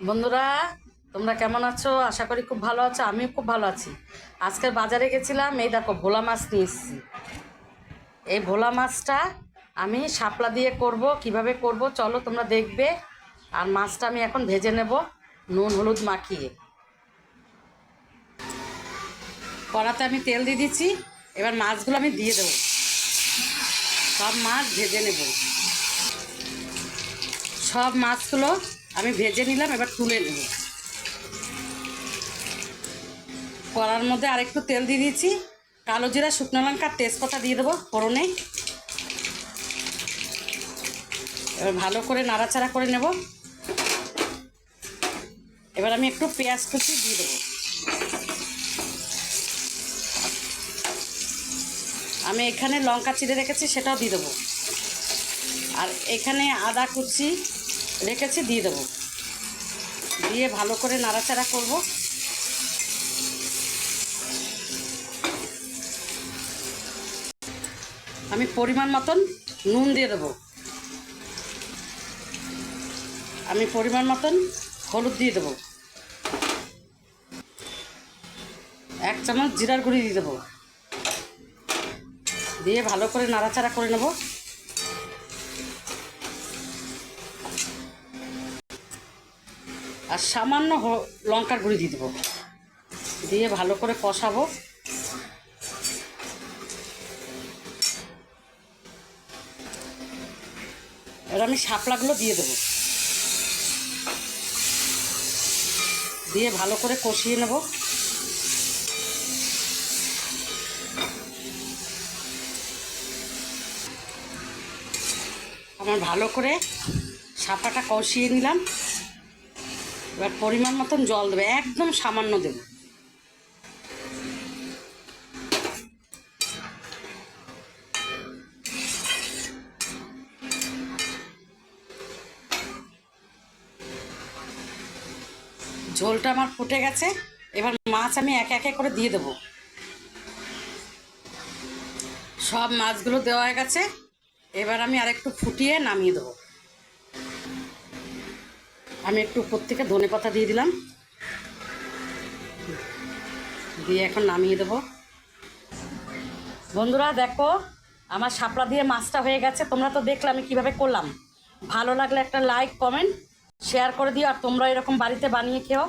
বন্ধুরা, তোমরা কেমন আছো? আশা করি খুব ভালো আছো, আমিও খুব ভালো আছি। আজকের বাজারে গেছিলাম, এই দেখো ভোলা মাছ নিয়ে এসেছি। এই ভোলা মাছটা আমি শাপলা দিয়ে করব, কীভাবে করব চলো তোমরা দেখবে। আর মাছটা আমি এখন ভেজে নেব, নুন, হলুদ মাখিয়ে। কড়াতে আমি তেল দিয়ে দিচ্ছি, এবার মাছগুলো আমি দিয়ে দেবো। সব মাছ ভেজে নেব। সব মাছগুলো আমি ভেজে নিলাম, এবার তুলে নেব। কড়ার মধ্যে আরেকটু তেল দিয়ে দিয়েছি। কালো জিরা, শুকনো লঙ্কার তেজপাতা দিয়ে দেবো ফোড়নে। এবার ভালো করে নাড়াচাড়া করে নেব। এবার আমি একটু পেঁয়াজ কুচি দিয়ে দেবো। আমি এখানে লঙ্কা চিড়ে রেখেছি, সেটাও দিয়ে দেবো। আর এখানে আদা কুচি রেখেছি দিয়ে দেবো। দিয়ে ভালো করে নাড়াচাড়া করব। আমি পরিমাণ মতন নুন দিয়ে দেবো। আমি পরিমাণ মতন হলুদ দিয়ে দেবো। এক চামচ জিরার গুঁড়ি দিয়ে দেবো। দিয়ে ভালো করে নাড়াচাড়া করে নেব। আর সামান্য লঙ্কার গুঁড়ি দিয়ে দেবো। দিয়ে ভালো করে কষাবো। এবার আমি শাপলাগুলো দিয়ে দেবো। দিয়ে ভালো করে কষিয়ে নেব। আমার ভালো করে শাপাটা কষিয়ে নিলাম। এবার পরিমাণ মতন জল দেবে, একদম সামান্য দেবে। ঝোলটা আমার ফুটে গেছে, এবার মাছ আমি একে একে করে দিয়ে দেবো। সব মাছগুলো দেওয়া হয়ে গেছে, এবার আমি আরেকটু ফুটিয়ে নামিয়ে দেবো। আমি একটু উপর থেকে ধনে পাতা দিয়ে দিলাম। দিয়ে এখন নামিয়ে দেবো। বন্ধুরা, দেখো, আমার শাপলা দিয়ে মাছটা হয়ে গেছে। তোমরা তো দেখলে আমি কীভাবে করলাম। ভালো লাগলে একটা লাইক কমেন্ট শেয়ার করে দিও, আর তোমরা এরকম বাড়িতে বানিয়ে খেও।